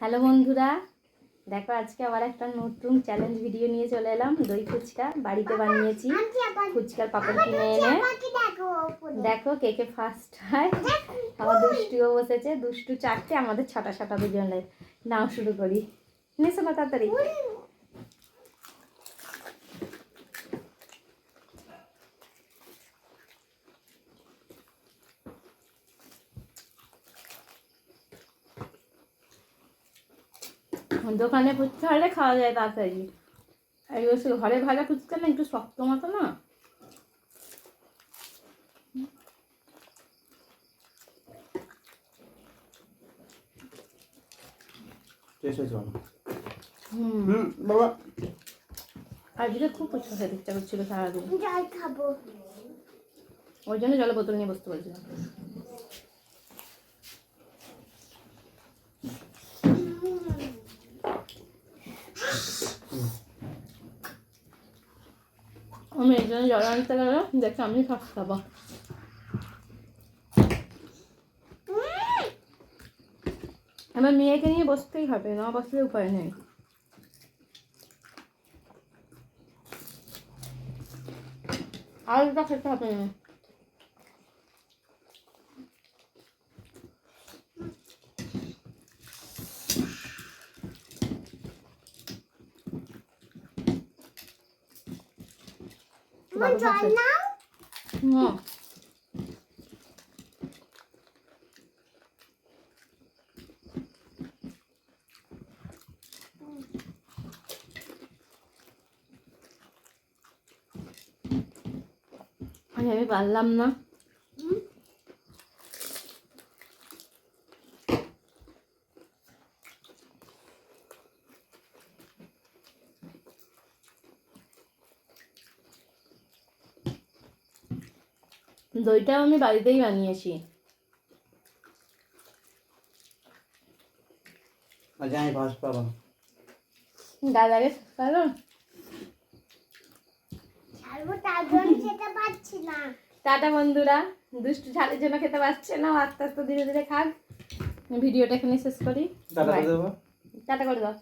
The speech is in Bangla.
হ্যালো বন্ধুরা, দেখো আজকে আবার একটা নতুন চ্যালেঞ্জ ভিডিও নিয়ে চলে এলাম। দই ফুচকা বাড়িতে বানিয়েছি। ফুচকার পাপড় কিনে এনে। দেখো কে কে ফার্স্ট হয়। আমার দুষ্টুও বসেছে, দুষ্টু চারটে, আমাদের ছটা ছটা দুজনের। নাও শুরু করি। নিশো না তাড়াতাড়ি। দোকানে ফুচকা হলে খাওয়া যায় তাড়াতাড়ি। আর এগুলো সে ঘরে ভাজা ফুচকা না একটু শক্ত মতো না? হুম। হুম বাবা। আজকে খুব ফুচকা খেতে ইচ্ছা করছিল সারাদিন। খাব। ওই জন্য জলের বোতল নিয়ে বসতে বলছিলাম। আমি এই জন্য জল আনতে গেলাম, দেখে আমি সব খাব। আমার মেয়েকে নিয়ে বসতেই হবে, না বসলে উপায় নেই। আলুটা খেতে হবে না। আমার জল নাও হুম আরে আমি পারলাম না দইটাও আমি বাড়িতেই বানিয়েছি। আজ আমি পাবো দাদাকে না। টাটা বন্ধুরা দুষ্টু ঝালের জন্য খেতে পারছে না আস্তে আস্তে ধীরে ধীরে খাক। ভিডিওটা এখানে শেষ করি। টাটা করে দাও।